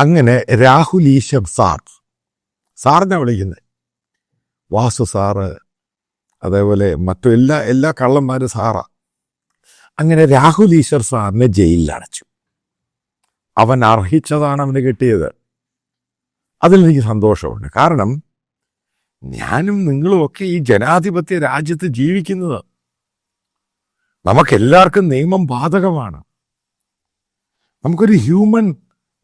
അങ്ങനെ രാഹുൽ ഈശ്വർ സാർ സാറിനെ വിളിക്കുന്നത് വാസു സാറ് അതേപോലെ മറ്റു എല്ലാ എല്ലാ കള്ളന്മാരും സാറാ. അങ്ങനെ രാഹുൽ ഈശ്വർ സാറിനെ ജയിലിൽ അടച്ചു അവൻ അർഹിച്ചതാണ് അവന് കിട്ടിയത്. അതിൽ എനിക്ക് സന്തോഷമുണ്ട്. കാരണം ഞാനും നിങ്ങളും ഒക്കെ ഈ ജനാധിപത്യ രാജ്യത്ത് ജീവിക്കുന്നത് നമുക്കെല്ലാവർക്കും നിയമം ബാധകമാണ്. നമുക്കൊരു ഹ്യൂമൻ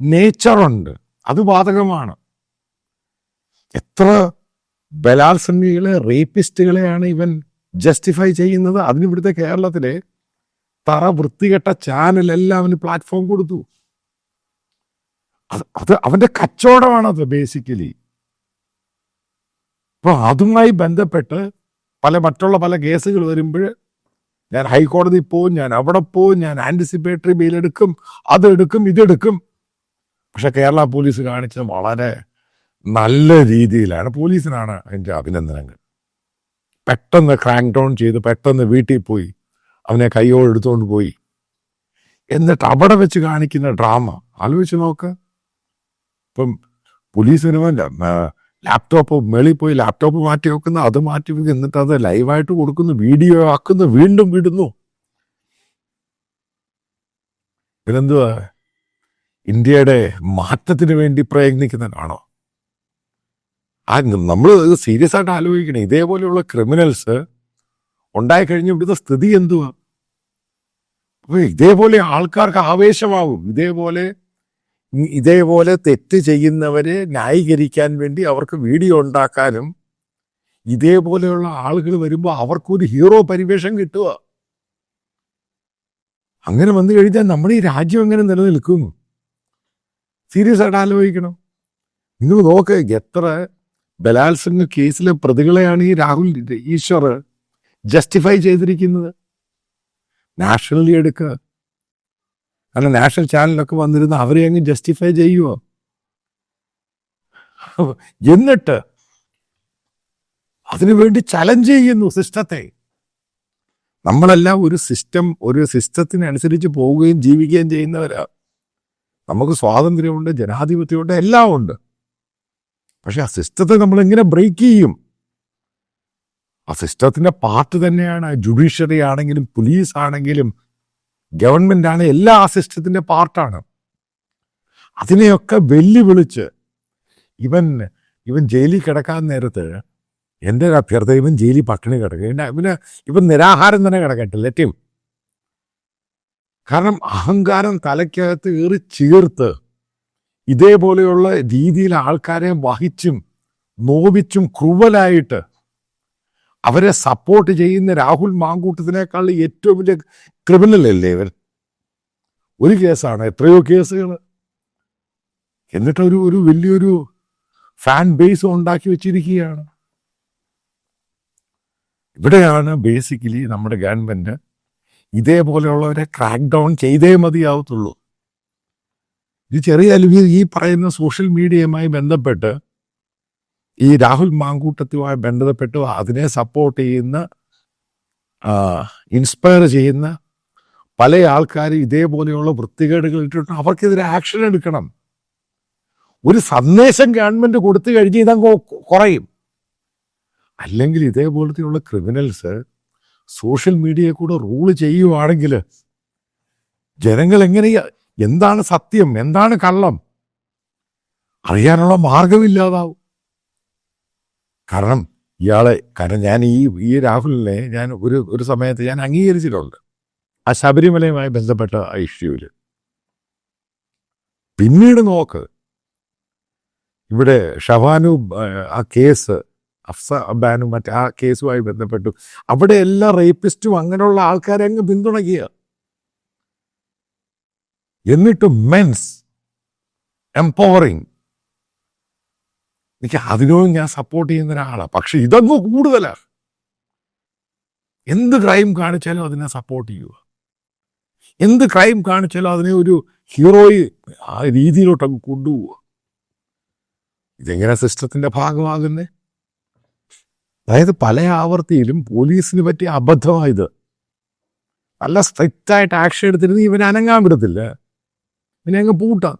നേച്ചറുണ്ട്. അത് ബാധകമാണ്. എത്ര ബലാത്സംഗികളെ റേപ്പിസ്റ്റുകളെയാണ് ഇവൻ ജസ്റ്റിഫൈ ചെയ്യുന്നത്. അതിന് ഇവിടുത്തെ കേരളത്തിലെ തറ വൃത്തികെട്ട ചാനലെല്ലാം അവന് പ്ലാറ്റ്ഫോം കൊടുത്തു. അത് അവന്റെ കച്ചവടമാണത് ബേസിക്കലി. അപ്പൊ അതുമായി ബന്ധപ്പെട്ട് പല മറ്റുള്ള പല കേസുകൾ വരുമ്പോൾ ഞാൻ ഹൈക്കോടതി പോവും ഞാൻ അവിടെ പോവും ഞാൻ ആന്റിസിപ്പേറ്ററി ബെയിൽ എടുക്കും അതെടുക്കും ഇതെടുക്കും പക്ഷെ കേരള പോലീസ് കാണിച്ചത് വളരെ നല്ല രീതിയിലാണ്. പോലീസിനാണ് അതിന്റെ അഭിനന്ദനങ്ങൾ. പെട്ടെന്ന് ക്രാങ്ക് ഡൗൺ ചെയ്ത് പെട്ടെന്ന് വീട്ടിൽ പോയി. അവനെ കൈയോട് എടുത്തുകൊണ്ട് പോയി. എന്നിട്ട് അവിടെ വെച്ച് കാണിക്കുന്ന ഡ്രാമ. ആലോചിച്ച് നോക്ക്. ഇപ്പം പോലീസിന് ലാപ്ടോപ്പ് മേളിൽ പോയി ലാപ്ടോപ്പ് മാറ്റി വെക്കുന്നു അത് മാറ്റി വെക്കുന്നു എന്നിട്ട് അത് ലൈവായിട്ട് കൊടുക്കുന്നു വീഡിയോ ആക്കുന്നു വീണ്ടും വിടുന്നു. ഇതെന്തുവാ? ഇന്ത്യയുടെ മാറ്റത്തിന് വേണ്ടി പ്രയത്നിക്കുന്നതാണോ ആ നമ്മൾ സീരിയസ് ആയിട്ട് ആലോചിക്കണം. ഇതേപോലെയുള്ള ക്രിമിനൽസ് ഉണ്ടായിക്കഴിഞ്ഞ ഇവിടുത്തെ സ്ഥിതി എന്തുവാ? അപ്പൊ ഇതേപോലെ ആൾക്കാർക്ക് ആവേശമാവും. ഇതേപോലെ ഇതേപോലെ തെറ്റ് ചെയ്യുന്നവരെ ന്യായീകരിക്കാൻ വേണ്ടി അവർക്ക് വീഡിയോ ഉണ്ടാക്കാനും ഇതേപോലെയുള്ള ആളുകൾ വരുമ്പോൾ അവർക്കൊരു ഹീറോ പരിവേഷം കിട്ടുക അങ്ങനെ വന്നു കഴിഞ്ഞാൽ നമ്മുടെ ഈ രാജ്യം എങ്ങനെ നിലനിൽക്കും? സീരിയസ് ആയിട്ട് ആലോചിക്കണം. നിങ്ങൾ നോക്ക് എത്ര ബലാത്സംഗ കേസിലെ പ്രതികളെയാണ് ഈ രാഹുൽ ഈശ്വർ ജസ്റ്റിഫൈ ചെയ്തിരിക്കുന്നത്? നാഷണലി എടുക്കുക കാരണം നാഷണൽ ചാനലൊക്കെ വന്നിരുന്ന അവരെ അങ്ങ് ജസ്റ്റിഫൈ ചെയ്യുമോ എന്നിട്ട് അതിനുവേണ്ടി ചലഞ്ച് ചെയ്യുന്നു സിസ്റ്റത്തെ. നമ്മളെല്ലാം ഒരു സിസ്റ്റം ഒരു സിസ്റ്റത്തിനനുസരിച്ച് പോവുകയും ജീവിക്കുകയും ചെയ്യുന്നവരാ. നമുക്ക് സ്വാതന്ത്ര്യമുണ്ട് ജനാധിപത്യമുണ്ട് എല്ലാം ഉണ്ട്. പക്ഷെ ആ സിസ്റ്റത്തെ നമ്മൾ എങ്ങനെ ബ്രേക്ക് ചെയ്യും. ആ സിസ്റ്റത്തിന്റെ പാർട്ട് തന്നെയാണ് ജുഡീഷ്യറി ആണെങ്കിലും പോലീസ് ആണെങ്കിലും ഗവൺമെന്റ് ആണ് എല്ലാ ആ സിസ്റ്റത്തിന്റെ പാർട്ടാണ് അതിനെയൊക്കെ വെല്ലുവിളിച്ച് ഇവൻ ഇവൻ ജയിലിൽ കിടക്കാൻ നേരത്ത് എന്റെ ഒരു അഭ്യർത്ഥന ഇവൻ ജയിലിൽ പട്ടിണി കിടക്കുക ഇവന് ഇവൻ നിരാഹാരം തന്നെ കിടക്കട്ടെ ലെറ്റും കാരണം അഹങ്കാരം തലയ്ക്കകത്ത് കയറി ചീർത്ത് ഇതേപോലെയുള്ള രീതിയിൽ ആൾക്കാരെ വഹിച്ചും നോവിച്ചും ക്രൂവലായിട്ട് അവരെ സപ്പോർട്ട് ചെയ്യുന്ന രാഹുൽ മാങ്കൂട്ടത്തിനേക്കാൾ ഏറ്റവും വലിയ ക്രിമിനൽ അല്ലേ ഇവർ ഒരു കേസാണ് എത്രയോ കേസുകൾ എന്നിട്ടൊരു ഒരു വലിയൊരു ഫാൻ ബേസ് ഉണ്ടാക്കി വെച്ചിരിക്കുകയാണ്. ഇവിടെയാണ് ബേസിക്കലി നമ്മുടെ ഗവൺമെന്റ് ഇതേപോലെയുള്ളവരെ ക്രാക്ക് ഡൗൺ ചെയ്തേ മതിയാവത്തുള്ളൂ. ഇത് ചെറിയ അലുവി ഈ പറയുന്ന സോഷ്യൽ മീഡിയയുമായി ബന്ധപ്പെട്ട് ഈ രാഹുൽ മാങ്കൂട്ടത്തുമായി ബന്ധപ്പെട്ട് അതിനെ സപ്പോർട്ട് ചെയ്യുന്ന ഇൻസ്പയർ ചെയ്യുന്ന പല ആൾക്കാരും ഇതേപോലെയുള്ള വൃത്തികേടുകൾ ഇട്ടിട്ട് അവർക്കെതിരെ ആക്ഷൻ എടുക്കണം. ഒരു സന്ദേശം ഗവൺമെന്റ് കൊടുത്തു കഴിഞ്ഞ് ഇതങ്ങ് കുറയും. അല്ലെങ്കിൽ ഇതേപോലത്തെയുള്ള ക്രിമിനൽസ് സോഷ്യൽ മീഡിയയെ കൂടെ റൂൾ ചെയ്യുവാണെങ്കിൽ ജനങ്ങൾ എങ്ങനെ എന്താണ് സത്യം? എന്താണ് കള്ളം? അറിയാനുള്ള മാർഗമില്ലാതാവും കാരണം ഇയാളെ കാരണം ഞാൻ ഈ ഈ രാഹുലിനെ ഞാൻ ഒരു ഒരു സമയത്ത് ഞാൻ അംഗീകരിച്ചിട്ടുണ്ട്. ആ ശബരിമലയുമായി ബന്ധപ്പെട്ട ആ ഇഷ്യൂവിൽ. പിന്നീട് നോക്ക്. ഇവിടെ ഷവാനു ആ കേസ് അഫ്സ ബാനും മറ്റ് ആ കേസുമായി ബന്ധപ്പെട്ടു. അവിടെ എല്ലാ റേപ്പിസ്റ്റും അങ്ങനെയുള്ള ആൾക്കാരെ അങ്ങ് പിന്തുണയ്ക്കുക. എന്നിട്ട് മെൻസ് എംപവറിങ്. എനിക്ക് അതിനോട് ഞാൻ സപ്പോർട്ട് ചെയ്യുന്ന ഒരാളാണ് പക്ഷെ ഇതങ്ങ് കൂടുതലാണ് എന്ത് ക്രൈം കാണിച്ചാലും അതിനെ സപ്പോർട്ട് ചെയ്യുക. എന്ത് ക്രൈം കാണിച്ചാലും അതിനെ ഒരു ഹീറോയി ആ രീതിയിലോട്ടങ്ങ് കൊണ്ടുപോവുക. ഇതെങ്ങനെ സിസ്റ്റത്തിന്റെ ഭാഗമാകുന്നേ? അതായത് പല ആവർത്തിയിലും പോലീസിന് പറ്റിയ അബദ്ധമായത്. നല്ല സ്ട്രിക്റ്റ് ആയിട്ട് ആക്ഷൻ എടുത്തിരുന്ന് ഇവൻ അനങ്ങാൻ വിടത്തില്ല. ഇവനെ അങ്ങ് പൂട്ടാം.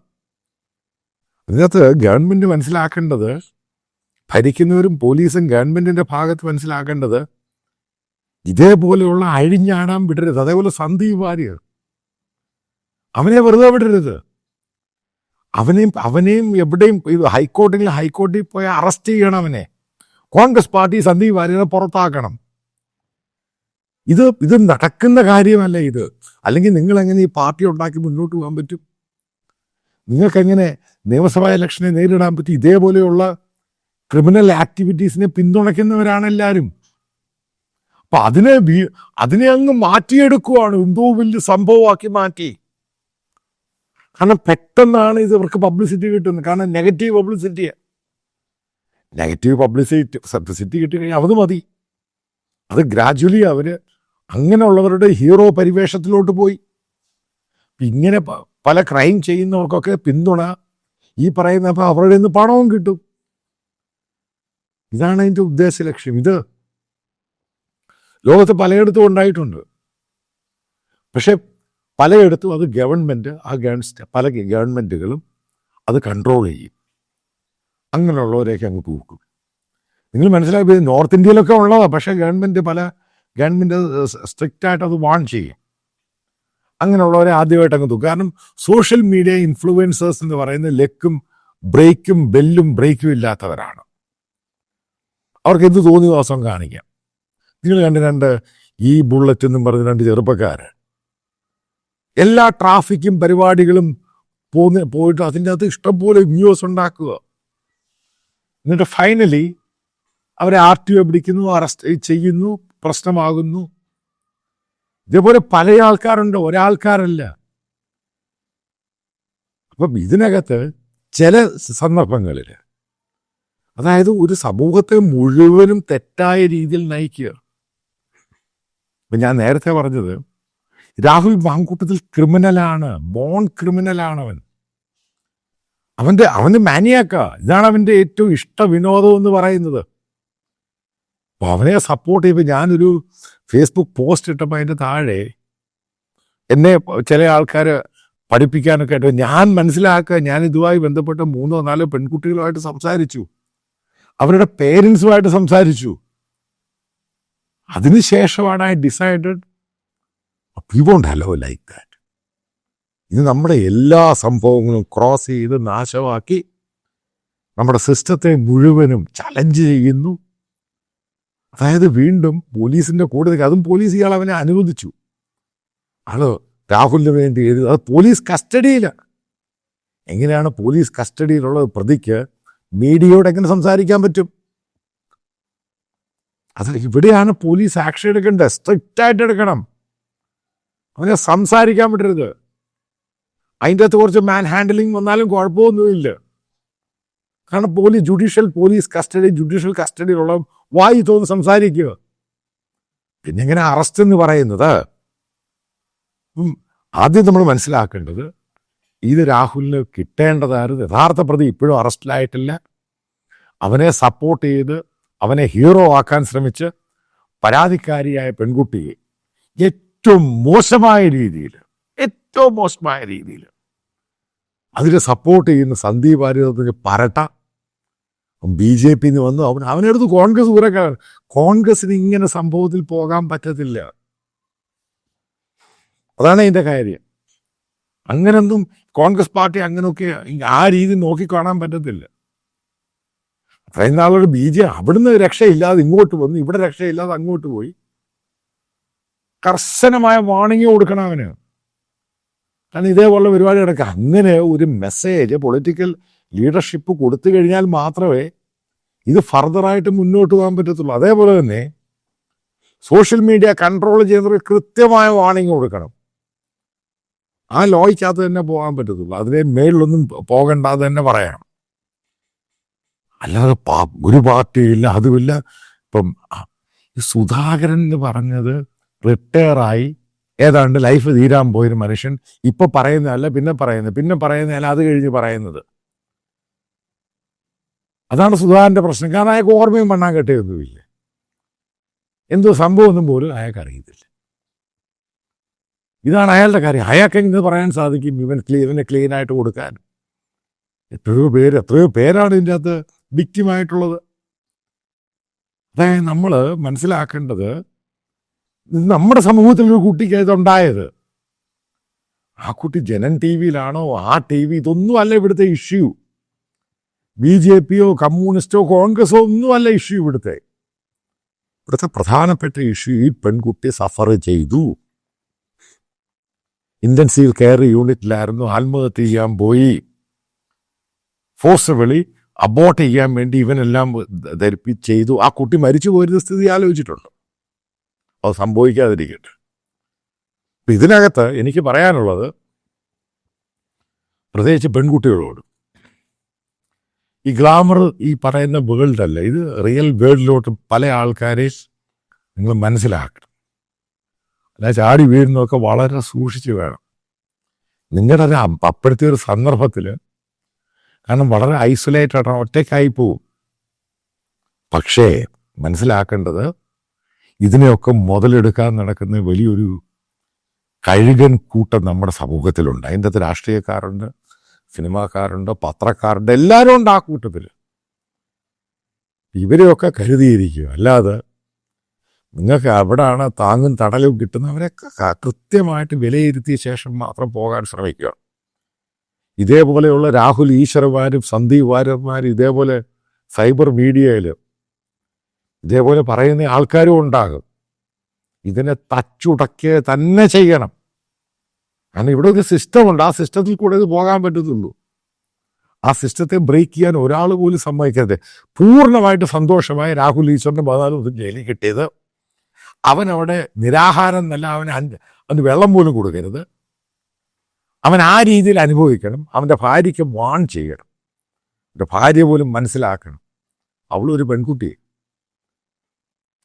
അതിനകത്ത് ഗവൺമെന്റ് മനസ്സിലാക്കേണ്ടത് ഭരിക്കുന്നവരും പോലീസും ഗവൺമെന്റിന്റെ ഭാഗത്ത് മനസ്സിലാക്കേണ്ടത് ഇതേപോലെയുള്ള അഴിഞ്ഞാടാൻ വിടരുത്. അതേപോലെ സന്ദീപ് വാര്യർ. അവനെ വെറുതെ വിടരുത്. അവനെയും അവനെയും എവിടെയും ഹൈക്കോടതിയിൽ ഹൈക്കോടതിയിൽ പോയി അറസ്റ്റ് ചെയ്യണം അവനെ. കോൺഗ്രസ് പാർട്ടി സന്ദീപ് വാര്യരെ പുറത്താക്കണം. ഇത് ഇത് നടക്കുന്ന കാര്യമല്ല ഇത്? അല്ലെങ്കിൽ നിങ്ങൾ എങ്ങനെ ഈ പാർട്ടി ഉണ്ടാക്കി മുന്നോട്ട് പോകാൻ പറ്റും? നിങ്ങൾക്ക് എങ്ങനെ നിയമസഭാ ഇലക്ഷനെ നേരിടാൻ പറ്റും? ഇതേപോലെയുള്ള ക്രിമിനൽ ആക്ടിവിറ്റീസിനെ പിന്തുണയ്ക്കുന്നവരാണ് എല്ലാവരും അപ്പൊ അതിനെ അതിനെ അങ്ങ് മാറ്റിയെടുക്കുവാണ് എന്തോ വലിയ സംഭവമാക്കി മാറ്റി. കാരണം പെട്ടെന്നാണ് ഇത് ഇവർക്ക് പബ്ലിസിറ്റി കിട്ടുന്നത്. കാരണം നെഗറ്റീവ് പബ്ലിസിറ്റിയാ നെഗറ്റീവ് പബ്ലിസിറ്റി പബ്ലിസിറ്റി കിട്ടി കഴിഞ്ഞാൽ അത് മതി. അത് ഗ്രാജുവലി അവർ അങ്ങനെയുള്ളവരുടെ ഹീറോ പരിവേഷത്തിലോട്ട് പോയി. ഇങ്ങനെ പല ക്രൈം ചെയ്യുന്നവർക്കൊക്കെ പിന്തുണ ഈ പറയുന്ന അപ്പം അവരുടെ നിന്ന് പണവും കിട്ടും. ഇതാണ് അതിന്റെ ഉദ്ദേശ ലക്ഷ്യം. ഇത് ലോകത്ത് പലയിടത്തും ഉണ്ടായിട്ടുണ്ട്. പക്ഷെ പലയിടത്തും അത് ഗവൺമെന്റ് ആ ഗവൺസ്റ്റ് പല ഗവൺമെന്റുകളും അത് കൺട്രോൾ ചെയ്യും. അങ്ങനെയുള്ളവരെയൊക്കെ അങ്ങ് തൂക്കും നിങ്ങൾ മനസ്സിലാക്കി നോർത്ത് ഇന്ത്യയിലൊക്കെ ഉള്ളതാണ് പക്ഷേ ഗവൺമെന്റ് പല ഗവൺമെന്റ് സ്ട്രിക്റ്റ് ആയിട്ട് അത് വാൺ ചെയ്യും. അങ്ങനെയുള്ളവരെ ആദ്യമായിട്ട് അങ്ങ് തൂക്കും. കാരണം സോഷ്യൽ മീഡിയ ഇൻഫ്ലുവൻസേഴ്സ് എന്ന് പറയുന്നത് ലെക്കും ബ്രേക്കും ബെല്ലും ബ്രേക്കും ഇല്ലാത്തവരാണ്. അവർക്ക് എന്ത് തോന്നിയ ദിവസം കാണിക്കാം. നിങ്ങൾ കണ്ട് രണ്ട് ഈ ബുള്ളറ്റ് എന്നും പറഞ്ഞ രണ്ട് ചെറുപ്പക്കാർ എല്ലാ ട്രാഫിക്കും പരിപാടികളും പോന്ന് പോയിട്ട് അതിന്റെ അകത്ത് ഇഷ്ടംപോലെ ന്യൂസ് ഉണ്ടാക്കുക. എന്നിട്ട് ഫൈനലി അവരെ ആർ ടി ഒ പിടിക്കുന്നു അറസ്റ്റ് ചെയ്യുന്നു പ്രശ്നമാകുന്നു. ഇതേപോലെ പല ആൾക്കാരുണ്ട് ഒരാൾക്കാരല്ല. അപ്പം ഇതിനകത്ത് ചില സന്ദർഭങ്ങളിൽ അതായത് ഒരു സമൂഹത്തെ മുഴുവനും തെറ്റായ രീതിയിൽ നയിക്കുക. ഇപ്പം ഞാൻ നേരത്തെ പറഞ്ഞത് രാഹുൽ മാങ്കൂട്ടത്തിൽ ക്രിമിനലാണ് ബോൺ ക്രിമിനലാണ് അവൻ അവന്റെ അവന് മാനിയാക്ക. ഇതാണ് അവന്റെ ഏറ്റവും ഇഷ്ട വിനോദം എന്ന് പറയുന്നത്. അപ്പൊ അവനെ സപ്പോർട്ട് ചെയ്യുമ്പോൾ ഞാനൊരു ഫേസ്ബുക്ക് പോസ്റ്റ് ഇട്ടപ്പോൾ അതിന്റെ താഴെ എന്നെ ചില ആൾക്കാർ പഠിപ്പിക്കാനൊക്കെ ആയിട്ട് ഞാൻ മനസ്സിലാക്കുക ഞാൻ ഇതുമായി ബന്ധപ്പെട്ട മൂന്നോ നാലോ പെൺകുട്ടികളുമായിട്ട് സംസാരിച്ചു. അവരുടെ പേരൻസുമായിട്ട് സംസാരിച്ചു. അതിനുശേഷമാണ് I decided we want hello like that ഇത് നമ്മുടെ എല്ലാ സംഭവങ്ങളും ക്രോസ് ചെയ്ത് നാശമാക്കി നമ്മുടെ സിസ്റ്റത്തെ മുഴുവനും ചലഞ്ച് ചെയ്യുന്നു. അതായത് വീണ്ടും പോലീസിന്റെ കൂടെ. അതും പോലീസ് ഇയാൾ അവനെ അനുവദിച്ചു. ആൾ രാഹുലിന് വേണ്ടി എഴുതി. അത് പോലീസ് കസ്റ്റഡിയിലാണ് എങ്ങനെയാണ് പോലീസ് കസ്റ്റഡിയിലുള്ളത് പ്രതിക്ക് മീഡിയയോട് എങ്ങനെ സംസാരിക്കാൻ പറ്റും? അത് ഇവിടെയാണ് പോലീസ് ആക്ഷൻ എടുക്കേണ്ടത്. സ്ട്രിക്റ്റായിട്ട് എടുക്കണം. അവനെ സംസാരിക്കാൻ പറ്റരുത് അതിന്റെ അകത്ത് കുറച്ച് മാൻ ഹാൻഡലിംഗ് വന്നാലും കുഴപ്പമൊന്നുമില്ല. കാരണം police judicial police custody judicial കസ്റ്റഡിയിലുള്ള വായി തോന്നി സംസാരിക്കുക. പിന്നെ ഇങ്ങനെ അറസ്റ്റ് എന്ന് പറയുന്നത് ആദ്യം നമ്മൾ മനസ്സിലാക്കേണ്ടത് ഇത് രാഹുലിന് കിട്ടേണ്ടതായിരുന്നു. യഥാർത്ഥ പ്രതി ഇപ്പോഴും അറസ്റ്റിലായിട്ടില്ല അവനെ സപ്പോർട്ട് ചെയ്ത് അവനെ ഹീറോ ആക്കാൻ ശ്രമിച്ച് പരാതിക്കാരിയായ പെൺകുട്ടിയെ ഏറ്റവും മോശമായ രീതിയിൽ ഏറ്റവും മോശമായ രീതിയിൽ. അതിനെ സപ്പോർട്ട് ചെയ്യുന്ന സന്ദീപ് ആര്യ പരട്ട. ബി ജെ പിന്ന് വന്നു അവൻ അവനെടുത്ത് കോൺഗ്രസ് കുറെ കോൺഗ്രസിന് ഇങ്ങനെ സംഭവത്തിൽ പോകാൻ പറ്റത്തില്ല. അതാണ് അതിന്റെ കാര്യം. അങ്ങനൊന്നും കോൺഗ്രസ് പാർട്ടി അങ്ങനെയൊക്കെ ആ രീതി നോക്കിക്കാണാൻ പറ്റത്തില്ല. അത്രയും നാളൊരു ബി ജെ അവിടുന്ന് രക്ഷയില്ലാതെ ഇങ്ങോട്ട് വന്നു ഇവിടെ രക്ഷയില്ലാതെ അങ്ങോട്ട് പോയി. കർശനമായ വാണിംഗ് കൊടുക്കണം അവന്. കാരണം ഇതേപോലെ പരിപാടി നടക്കുക അങ്ങനെ ഒരു മെസ്സേജ് പൊളിറ്റിക്കൽ ലീഡർഷിപ്പ് കൊടുത്തു കഴിഞ്ഞാൽ മാത്രമേ ഇത് ഫർദറായിട്ട് മുന്നോട്ട് പോകാൻ പറ്റത്തുള്ളൂ. അതേപോലെ തന്നെ സോഷ്യൽ മീഡിയ കൺട്രോൾ ചെയ്യുന്നവർക്ക് കൃത്യമായ വാണിംഗ് കൊടുക്കണം. ആ ലോയ്ക്കകത്ത് തന്നെ പോകാൻ പറ്റത്തുള്ളൂ. അതിനെ മേളിലൊന്നും പോകണ്ടെന്ന് തന്നെ പറയാം അല്ലാതെ പാ- ഒരു പാർട്ടിയില്ല അതുമില്ല. ഇപ്പം സുധാകരൻ എന്ന് പറഞ്ഞത് റിട്ടയറായി ഏതാണ്ട് ലൈഫ് തീരാൻ പോയൊരു മനുഷ്യൻ ഇപ്പൊ പറയുന്നതല്ല പിന്നെ പറയുന്നത് പിന്നെ പറയുന്നതല്ല അത് കഴിഞ്ഞ് പറയുന്നത്. അതാണ് സുധാകരന്റെ പ്രശ്നം. കാരണം അയാൾക്ക് ഓർമ്മയും മണ്ണാൻ കെട്ടിയൊന്നുമില്ല. എന്തോ സംഭവമൊന്നും പോലും അയാൾക്ക് അറിയത്തില്ല. ഇതാണ് അയാളുടെ കാര്യം. അയാൾക്ക് എങ്ങനെ പറയാൻ സാധിക്കും? ഇവൻ ക്ലീ ഇവനെ ക്ലീൻ ആയിട്ട് കൊടുക്കാൻ എത്രയോ പേര് എത്രയോ പേരാണ് ഇതിന്റെ അകത്ത് വിക്റ്റിമായിട്ടുള്ളത് അതായത് നമ്മൾ മനസ്സിലാക്കേണ്ടത് നമ്മുടെ സമൂഹത്തിൽ ഒരു കുട്ടിക്ക് ഇതുണ്ടായത്. ആ കുട്ടി ജനൻ ടി വിയിലാണോ ആ ടി വി ഇതൊന്നും അല്ല ഇവിടുത്തെ ഇഷ്യൂ. ബി ജെ പിയോ കമ്മ്യൂണിസ്റ്റോ കോൺഗ്രസോ ഒന്നുമല്ല ഇഷ്യൂ ഇവിടുത്തെ. ഇവിടുത്തെ പ്രധാനപ്പെട്ട ഇഷ്യൂ ഈ പെൺകുട്ടി സഫർ ചെയ്തു. ഇന്റൻസീവ് കെയർ യൂണിറ്റിലായിരുന്നു ആത്മഹത്യ ചെയ്യാൻ പോയി. ഫോഴ്സബിളി അബോട്ട് ചെയ്യാൻ വേണ്ടി ഇവനെല്ലാം ധരിപ്പി ചെയ്തു. ആ കുട്ടി മരിച്ചു പോയിരുന്ന സ്ഥിതി ആലോചിച്ചിട്ടുണ്ട്? അത് സംഭവിക്കാതിരിക്കട്ടെ. അപ്പം ഇതിനകത്ത് എനിക്ക് പറയാനുള്ളത് പ്രത്യേകിച്ച് പെൺകുട്ടികളോട്. ഈ ഗ്ലാമർ ഈ പറയുന്ന വേൾഡ് അല്ല ഇത് റിയൽ വേൾഡിലോട്ട് പല ആൾക്കാരെ നിങ്ങൾ മനസ്സിലാക്കണം. അല്ല ചാടി വീഴുന്നതൊക്കെ വളരെ സൂക്ഷിച്ച് വേണം. നിങ്ങളുടെ ഒരു അപ്പ- അപ്പോഴത്തെ ഒരു സന്ദർഭത്തിൽ കാരണം വളരെ ഐസൊലേറ്റഡ് ഒറ്റയ്ക്കായി പോവും. പക്ഷേ മനസ്സിലാക്കേണ്ടത് ഇതിനെയൊക്കെ മുതലെടുക്കാൻ നടക്കുന്ന വലിയൊരു കഴുകൻ കൂട്ടം നമ്മുടെ സമൂഹത്തിലുണ്ട്. അതിന്റെ അകത്ത് രാഷ്ട്രീയക്കാരുണ്ട് സിനിമാക്കാരുണ്ട് പത്രക്കാരുണ്ട് എല്ലാവരും ഉണ്ട് ആ കൂട്ടത്തിൽ. ഇവരെയൊക്കെ കരുതിയിരിക്കുക അല്ലാതെ നിങ്ങൾക്ക് എവിടാണ് താങ്ങും തടലും കിട്ടുന്നവരൊക്കെ ക- കൃത്യമായിട്ട് വിലയിരുത്തിയ ശേഷം മാത്രം പോകാൻ ശ്രമിക്കുക. ഇതേപോലെയുള്ള രാഹുൽ ഈശ്വരന്മാരും സന്ദീപ് വാര്യന്മാരും ഇതേപോലെ സൈബർ മീഡിയയിൽ ഇതേപോലെ പറയുന്ന ആൾക്കാരും ഉണ്ടാകും. ഇതിനെ തച്ചുടക്കുക തന്നെ ചെയ്യണം. കാരണം ഇവിടെ ഒരു സിസ്റ്റമുണ്ട്. ആ സിസ്റ്റത്തിൽ കൂടെ ഇത് പോകാൻ പറ്റത്തുള്ളൂ. ആ സിസ്റ്റത്തെ ബ്രേക്ക് ചെയ്യാൻ ഒരാൾ പോലും സമ്മതിക്കരുത്. പൂർണമായിട്ട് സന്തോഷമായി രാഹുൽ ഈശ്വറിന്റെ പതിനാല് ദിവസം ജയിലിൽ കിട്ടിയത്. അവൻ അവിടെ നിരാഹാരം എന്നല്ല അവന് അഞ്ച് അവന് വെള്ളം പോലും കൊടുക്കരുത്. അവൻ ആ രീതിയിൽ അനുഭവിക്കണം. അവന്റെ ഭാര്യയ്ക്ക് വാൺ ചെയ്യണം. അവന്റെ ഭാര്യ പോലും മനസ്സിലാക്കണം. അവളൊരു പെൺകുട്ടി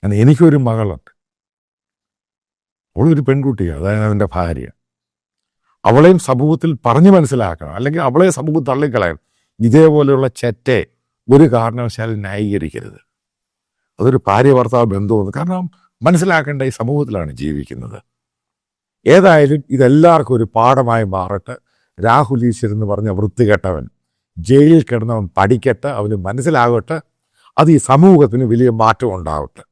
കാരണം എനിക്കൊരു മകളുണ്ട്. അവളൊരു പെൺകുട്ടിയാണ് അതായത് അവന്റെ ഭാര്യ. അവളെയും സമൂഹത്തിൽ പറഞ്ഞു മനസ്സിലാക്കണം അല്ലെങ്കിൽ അവളെ സമൂഹം തള്ളിക്കളയണം. ഇതേപോലെയുള്ള ചെറ്റെ ഒരു കാരണവശാലും ന്യായീകരിക്കരുത്. അതൊരു ഭാര്യ ഭർത്താവ് ബന്ധമെന്ന് കാരണം മനസ്സിലാക്കേണ്ട ഈ സമൂഹത്തിലാണ് ജീവിക്കുന്നത്. ഏതായാലും ഇതെല്ലാവർക്കും ഒരു പാഠമായി മാറട്ടെ. രാഹുൽ ഈശ്വർ എന്ന് പറഞ്ഞ വൃത്തികെട്ടവൻ ജയിലിൽ കിടന്നവൻ പഠിക്കട്ടെ അവന് മനസ്സിലാകട്ടെ. അത് ഈ സമൂഹത്തിന് വലിയ മാറ്റം ഉണ്ടാവട്ടെ.